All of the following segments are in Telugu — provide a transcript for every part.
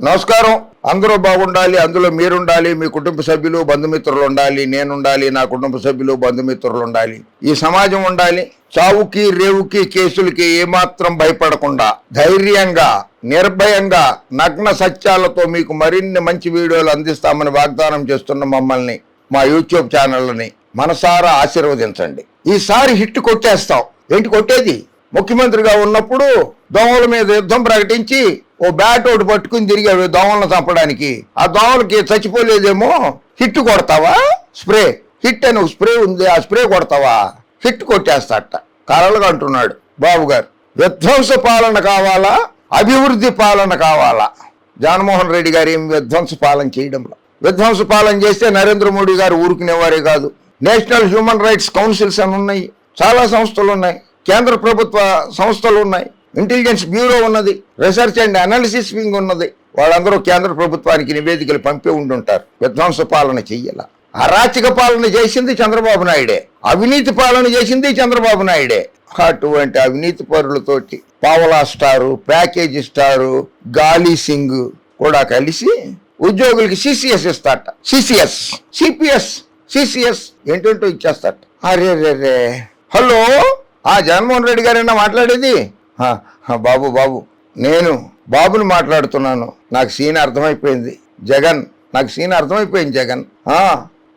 నమస్కారం. అందరూ బాగుండాలి అందులో మీరుండాలి మీ కుటుంబ సభ్యులు బంధుమిత్రులు ఉండాలి నేనుండాలి నా కుటుంబ సభ్యులు బంధుమిత్రులు ఉండాలి ఈ సమాజం ఉండాలి. చావుకి రేవుకి కేసులకి ఏమాత్రం భయపడకుండా ధైర్యంగా నిర్భయంగా నగ్న సత్యాలతో మీకు మరిన్ని మంచి వీడియోలు అందిస్తామని వాగ్దానం చేస్తున్న మమ్మల్ని మా యూట్యూబ్ ఛానల్ని మనసారా ఆశీర్వదించండి. ఈసారి హిట్ కొట్టేస్తాం. ఏంటి కొట్టేది? ముఖ్యమంత్రిగా ఉన్నప్పుడు దోమల మీద యుద్ధం ప్రకటించి ఓ బ్యాట్ ఒకటి పట్టుకుని తిరిగాడు దోమలను చంపడానికి. ఆ దోమలకి చచ్చిపోలేదేమో? హిట్ కొడతావా? స్ప్రే. హిట్ అని స్ప్రే ఉంది ఆ స్ప్రే కొడతావా? హిట్ కొట్టేస్తాట. కలలుగా అంటున్నాడు బాబు గారు. విధ్వంస పాలన కావాలా? అభివృద్ధి పాలన కావాలా? జగన్మోహన్ రెడ్డి గారు ఏం విధ్వంస పాలన చేయడంలో? విధ్వంస పాలన చేస్తే నరేంద్ర మోడీ గారు ఊరుకునేవారే కాదు. నేషనల్ హ్యూమన్ రైట్స్ కౌన్సిల్స్ అని ఉన్నాయి. చాలా సంస్థలు ఉన్నాయి. కేంద్ర ప్రభుత్వ సంస్థలు ఉన్నాయి. ఇంటెలిజెన్స్ బ్యూరో ఉన్నది. రీసెర్చ్ అండ్ అనాలిసిస్ వింగ్ ఉన్నది. వాళ్ళందరూ కేంద్ర ప్రభుత్వానికి నివేదికలు పంపి ఉండుంటారు. విధ్వంస పాలన చెయ్యాల. అరాచక పాలన చేసింది చంద్రబాబు నాయుడే. అవినీతి పాలన చేసింది చంద్రబాబు నాయుడే. అటువంటి అవినీతి పరులతోటి పావలా స్టారు ప్యాకేజీ స్టారు గాలి సింగ్ కూడా కలిసి ఉద్యోగులకి సిసిఎస్ ఇస్తాట సిసిఎస్ సిపిఎస్ సిసిఎస్ ఏంటంటూ ఇచ్చేస్తాట అరే రే రే హలో? జగన్మోహన్ రెడ్డి గారైనా మాట్లాడేది? బాబు బాబు నేను బాబుని మాట్లాడుతున్నాను. నాకు సీన్ అర్థమైపోయింది. జగన్ నాకు సీన్ అర్థమైపోయింది జగన్.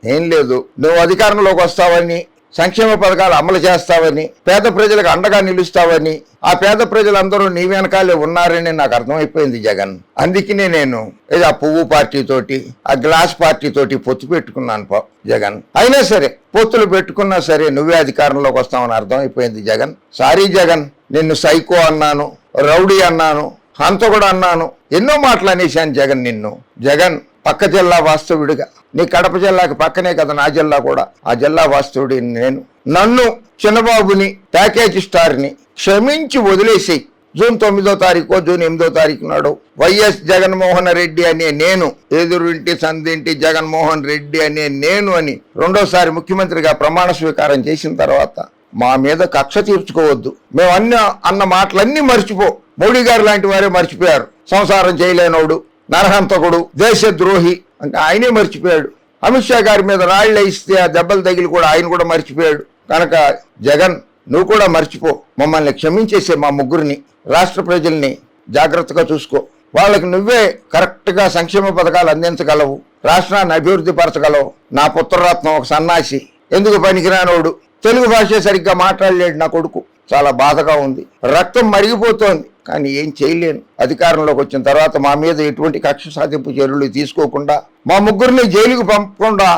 ఏం లేదు. నువ్వు అధికారంలోకి వస్తావని సంక్షేమ పథకాలు అమలు చేస్తావని పేద ప్రజలకు అండగా నిలుస్తావని ఆ పేద ప్రజలందరూ నీ వెనకాలే ఉన్నారని నాకు అర్థమైపోయింది జగన్. అందుకనే నేను ఏదో ఆ పువ్వు పార్టీతోటి ఆ గ్లాస్ పార్టీతోటి పొత్తు పెట్టుకున్నాను పా- జగన్. అయినా సరే పొత్తులు పెట్టుకున్నా సరే నువ్వే అధికారంలోకి వస్తావని అర్థమైపోయింది జగన్. సారీ జగన్ నిన్ను సైకో అన్నాను రౌడీ అన్నాను హంతకుడు అన్నాను ఎన్నో మాటలు అనేశాను జగన్ నిన్ను. జగన్ పక్క జిల్లా వాస్తవుడిగా నీ కడప జిల్లాకి పక్కనే కదా నా జిల్లా కూడా. ఆ జిల్లా వాస్తవుడి నేను. నన్ను చిన్నబాబుని ప్యాకేజ్ స్టార్ని క్షమించి వదిలేసి జూన్ తొమ్మిదో తారీఖు జూన్ ఎనిమిదో తారీఖు నాడు వైఎస్ జగన్మోహన్ రెడ్డి అనే నేను ఎదురింటి సందింటి జగన్మోహన్ రెడ్డి అనే నేను అని రెండోసారి ముఖ్యమంత్రిగా ప్రమాణ స్వీకారం చేసిన తర్వాత మా మీద కక్ష తీర్చుకోవద్దు. మేము అన్న అన్న మాటలన్నీ మర్చిపో. మోడీ గారు లాంటి వారే మర్చిపోయారు. సంసారం చేయలేనోడు. నరహంతకుడు దేశద్రోహి అంటే ఆయనే మర్చిపోయాడు. అమిత్ షా గారి మీద రాళ్ళు ఇస్తే ఆ దెబ్బలు తగిలి కూడా ఆయన కూడా మర్చిపోయాడు. కనుక జగన్ నువ్వు కూడా మర్చిపో. మమ్మల్ని క్షమించేసే మా ముగ్గురిని రాష్ట్ర ప్రజల్ని జాగ్రత్తగా చూసుకో. వాళ్ళకి నువ్వే కరెక్ట్గా సంక్షేమ పథకాలు అందించగలవు. రాష్ట్రాన్ని అభివృద్ధి పరచగలవు. నా పుత్రరత్నం ఒక సన్నాసి. ఎందుకు పనికిరానోడు? తెలుగు భాష సరిగ్గా మాట్లాడలేడు నా కొడుకు. చాలా బాధగా ఉంది. రక్తం మరిగిపోతోంది. కానీ ఏం చేయలేను. అధికారంలోకి వచ్చిన తర్వాత మా మీద ఎటువంటి కక్ష సాధింపు చర్యలు తీసుకోకుండా మా ముగ్గురిని జైలుకు పంపకుండా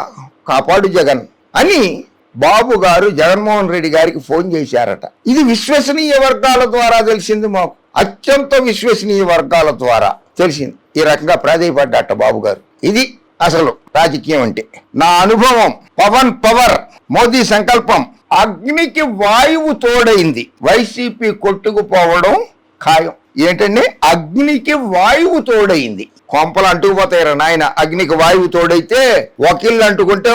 కాపాడు జగన్ అని బాబు గారు జగన్మోహన్ రెడ్డి గారికి ఫోన్ చేశారట. ఇది విశ్వసనీయ వర్గాల ద్వారా తెలిసింది మాకు. అత్యంత విశ్వసనీయ వర్గాల ద్వారా తెలిసింది. ఈ రకంగా ప్రాధాయపడ్డట బాబు గారు. ఇది అసలు రాజకీయం అంటే. నా అనుభవం పవన్ పవర్ మోదీ సంకల్పం అగ్నికి వాయువు తోడైంది. వైసీపీ కొట్టుకుపోవడం ఖాయం. ఏంటండి అగ్నికి వాయువు తోడైంది. కొంపలు అంటుకుపోతాయి నాయన అగ్నికి వాయువు తోడైతే వకీళ్ళు అంటుకుంటే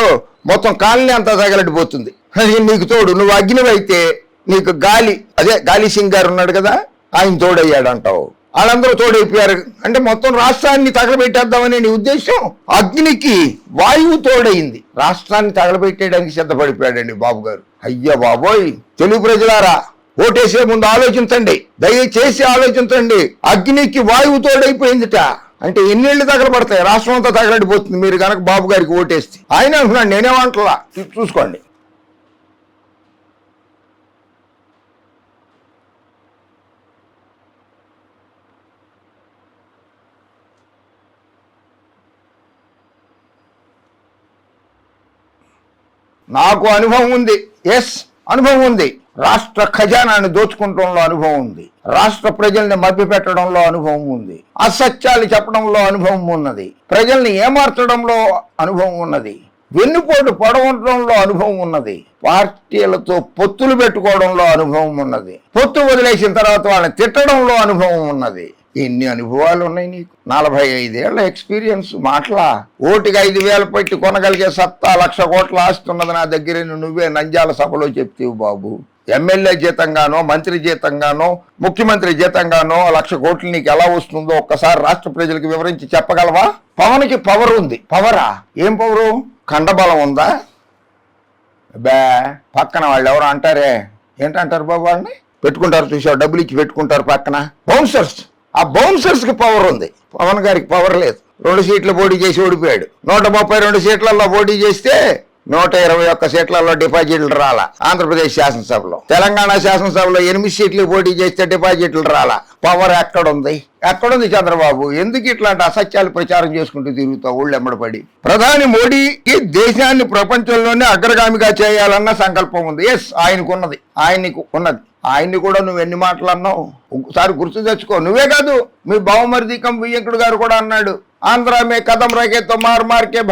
మొత్తం కాలనీ అంతా తగలడిపోతుంది. అది నీకు తోడు నువ్వు అగ్నివైతే నీకు గాలి అదే గాలి సింగ్ గారు ఉన్నాడు కదా ఆయన తోడయ్యాడు అంటావు వాళ్ళందరూ తోడైపోయారు. అంటే మొత్తం రాష్ట్రాన్ని తగలబెట్టేద్దామనే నీ ఉద్దేశం? అగ్నికి వాయువు తోడైంది. రాష్ట్రాన్ని తగలబెట్టేయడానికి సిద్ధపడిపోయాడండి బాబు గారు అయ్య బాబోయ్ తెలుగు ప్రజలారా ఓటేసే ముందు ఆలోచించండి. దయచేసి ఆలోచించండి. అగ్నికి వాయువు తోడైపోయిందిట. అంటే ఎన్నేళ్ళు తగలబడతాయి రాష్ట్రం అంతా తగలడిపోతుంది. మీరు కనుక బాబు గారికి ఓటేస్తే. ఆయన అంటున్నాడు నేనేమంటలా చూసుకోండి. నాకు అనుభవం ఉంది. ఎస్ అనుభవం ఉంది. రాష్ట్ర ఖజానాన్ని దోచుకుంటంలో అనుభవం ఉంది. రాష్ట్ర ప్రజల్ని మభ్యపెట్టడంలో అనుభవం ఉంది. అసత్యాలు చెప్పడంలో అనుభవం ఉన్నది. ప్రజల్ని ఏమార్చడంలో అనుభవం ఉన్నది. వెన్నుపోటు పొడవడంలో అనుభవం ఉన్నది. పార్టీలతో పొత్తులు పెట్టుకోవడంలో అనుభవం ఉన్నది. పొత్తు వదిలేసిన తర్వాత వాళ్ళని తిట్టడంలో అనుభవం ఉన్నది. ఎన్ని అనుభవాలు ఉన్నాయి నీకు? నలభై ఐదేళ్ళ ఎక్స్పీరియన్స్ మాటలా? ఓటికి ఐదు వేలు పెట్టి కొనగలిగే సత్తా లక్ష కోట్ల ఆస్తి ఉన్నది నా దగ్గర నువ్వే నంజాల సభలో చెప్తీవు బాబు. ఎమ్మెల్యే జీతంగానో మంత్రి జీతంగానో ముఖ్యమంత్రి జీతంగానో లక్ష కోట్లు నీకు ఎలా వస్తుందో ఒక్కసారి రాష్ట్ర ప్రజలకు వివరించి చెప్పగలవా? పవన్కి పవర్ ఉంది. పవరా ఏం పవరు కండబలం ఉందా? బే పక్కన వాళ్ళు ఎవరు అంటారే? ఏంటంటారు బాబు వాళ్ళని? పెట్టుకుంటారు చూసావు? డబ్బులు ఇచ్చి పెట్టుకుంటారు పక్కన. బౌన్సర్స్ ఆ బౌన్సర్స్కి పవర్ ఉంది. పవన్ గారికి పవర్ లేదు. రెండు సీట్లు పోటీ చేసి ఓడిపోయాడు. నూట ముప్పై రెండు సీట్లలో పోటీ చేస్తే నూట ఇరవై ఒక్క సీట్లలో డిపాజిట్లు రాలా ఆంధ్రప్రదేశ్ శాసనసభలో. తెలంగాణ శాసనసభలో ఎనిమిది సీట్లు పోటీ చేస్తే డిపాజిట్లు రాల. పవర్ ఎక్కడుంది? ఎక్కడుంది చంద్రబాబు? ఎందుకు ఇట్లాంటి అసత్యాలు ప్రచారం చేసుకుంటూ తిరుగుతావు ఊళ్ళు ఎమ్మడపడి? ప్రధాని మోడీకి దేశాన్ని ప్రపంచంలోనే అగ్రగామిగా చేయాలన్న సంకల్పం ఉంది. ఎస్ ఆయనకున్నది. ఆయనకు ఉన్నది. ఆయన్ని కూడా నువ్వు ఎన్ని మాటలు అన్నావు? ఒకసారి గుర్తు తెచ్చుకో. నువ్వే కాదు మీ బావమరిది కం వియ్యంకుడు గారు కూడా అన్నాడు. ఆంధ్ర మే కథం రకేతో మార్ మార్కే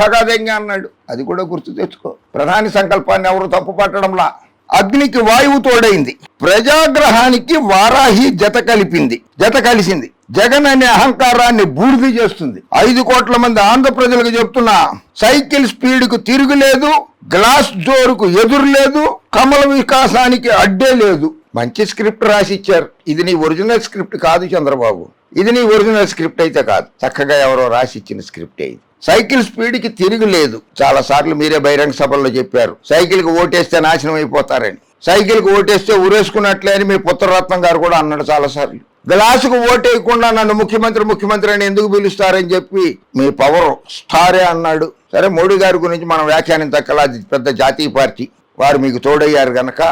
అన్నాడు. అది కూడా గుర్తు తెచ్చుకో. ప్రధాని సంకల్పాన్ని ఎవరు తప్పు పట్టడంలా? అగ్నికి వాయువు తోడైంది. ప్రజాగ్రహానికి వారాహి జత కలిపింది. జత కలిసింది. జగన్ అనే అహంకారాన్ని బూడిద చేస్తుంది. ఐదు కోట్ల మంది ఆంధ్ర ప్రజలకు చెప్తున్నా సైకిల్ స్పీడ్కు తిరుగులేదు గ్లాస్ జోరుకు ఎదురు లేదు కమల వికాసానికి అడ్డే లేదు. మంచి స్క్రిప్ట్ రాసి ఇచ్చారు ఇది నీ ఒరిజినల్ స్క్రిప్ట్ కాదు చంద్రబాబు. ఇది నీ ఒరిజినల్ స్క్రిప్ట్ అయితే కాదు. చక్కగా ఎవరో రాసి ఇచ్చిన స్క్రిప్ట్ ఇది. సైకిల్ స్పీడ్కి తిరిగి లేదు. చాలా సార్లు మీరే బహిరంగ సభల్లో చెప్పారు. సైకిల్కి ఓటేస్తే నాశనం అయిపోతారని. సైకిల్కి ఓటేస్తే ఉరేసుకున్నట్లే అని మీ పుత్రరత్నం గారు కూడా అన్నాడు చాలా సార్లు. గ్లాసుకు ఓటేయకుండా నన్ను ముఖ్యమంత్రి ముఖ్యమంత్రి అని ఎందుకు పిలుస్తారని చెప్పి మీ పవర్ స్టారే అన్నాడు. సరే మోడీ గారి గురించి మనం వ్యాఖ్యానించక్కల అది పెద్ద జాతీయ పార్టీ. వారు మీకు తోడయ్యారు గనక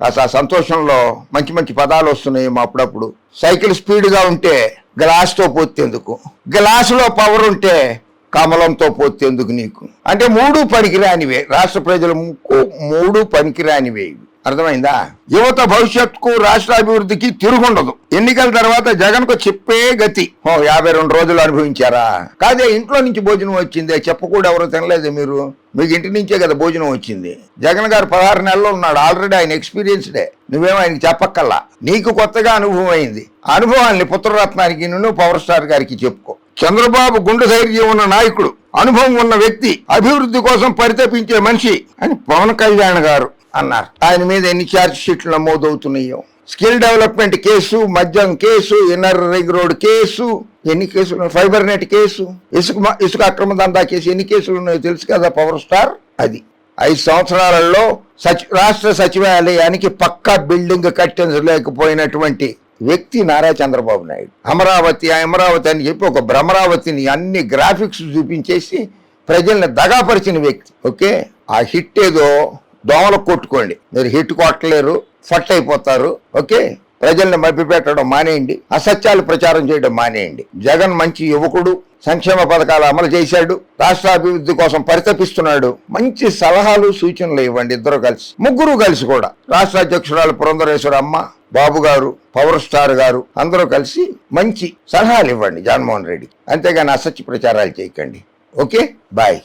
కాస్త సంతోషంలో మంచి మంచి పదాలు వస్తున్నాయి మా అప్పుడప్పుడు. సైకిల్ స్పీడ్గా ఉంటే గ్లాస్తో పోతేందుకు గ్లాసులో పవర్ ఉంటే కమలంతో పోతేందుకు నీకు. అంటే మూడు పనికిరానివే. రాష్ట్ర ప్రజలు మూడు పనికిరానివే ఇవి. అర్థమైందా? యువత భవిష్యత్తుకు రాష్ట్ర అభివృద్ధికి తిరుగుండదు. ఎన్నికల తర్వాత జగన్కు చెప్పే గతి. ఓ యాభై రెండు రోజులు అనుభవించారా? కాదే ఇంట్లో నుంచి భోజనం వచ్చిందే. చెప్పకూడా ఎవరు తినలేదు మీరు. మీకు ఇంటి నుంచే కదా భోజనం వచ్చింది. జగన్ గారు పదహారు నెలలు ఉన్నాడు. ఆల్రెడీ ఆయన ఎక్స్పీరియన్స్డే. నువ్వేమో ఆయనకి చెప్పక్కల్లా నీకు కొత్తగా అనుభవం అయింది. అనుభవాన్ని పుత్రరత్నానికి నువ్వు పవర్ స్టార్ గారికి చెప్పుకో. చంద్రబాబు గుండె ధైర్యం ఉన్న నాయకుడు. అనుభవం ఉన్న వ్యక్తి. అభివృద్ధి కోసం పరితపించే మనిషి అని పవన్ కళ్యాణ్ గారు. అన్నారు. ఆయన మీద ఎన్ని ఛార్జ్ షీట్లు నమోదవుతున్నాయో. స్కిల్ డెవలప్మెంట్ కేసు మద్యం case inner ring road case ఎన్ని కేసులు ఫైబర్ నెట్ కేసు ఇసుక ఇసుక అక్రమ దందా కేసు ఎన్ని కేసులు ఉన్నాయో తెలుసు కదా పవర్ స్టార్ అది. ఐదు సంవత్సరాలలో సచి రాష్ట్ర సచివాలయానికి పక్కా బిల్డింగ్ కట్టించలేకపోయినటువంటి వ్యక్తి నారా చంద్రబాబు నాయుడు. అమరావతి అమరావతి అని చెప్పి ఒక భ్రమరావతిని అన్ని గ్రాఫిక్స్ చూపించేసి ప్రజల్ని దగాపరిచిన వ్యక్తి. ఓకే? ఆ హిట్ ఏదో దోమలు కొట్టుకోండి. మీరు హిట్ కొట్టలేరు ఫట్ అయిపోతారు ఓకే? ప్రజల్ని మభ్యపెట్టడం మానేయండి అసత్యాలు ప్రచారం చేయడం మానేయండి. జగన్ మంచి యువకుడు సంక్షేమ పథకాలు అమలు చేశాడు రాష్ట్ర అభివృద్ధి కోసం పరితపిస్తున్నాడు. మంచి సలహాలు సూచనలు ఇవ్వండి ఇద్దరు కలిసి. ముగ్గురు కలిసి కూడా. రాష్ట్ర అధ్యక్షురాలు పురంధరేశ్వర అమ్మ బాబు గారు పవర్ స్టార్ గారు అందరూ కలిసి మంచి సలహాలు ఇవ్వండి జగన్మోహన్ రెడ్డి. అంతేగాని అసత్య ప్రచారాలు చేయకండి. ఓకే? బాయ్.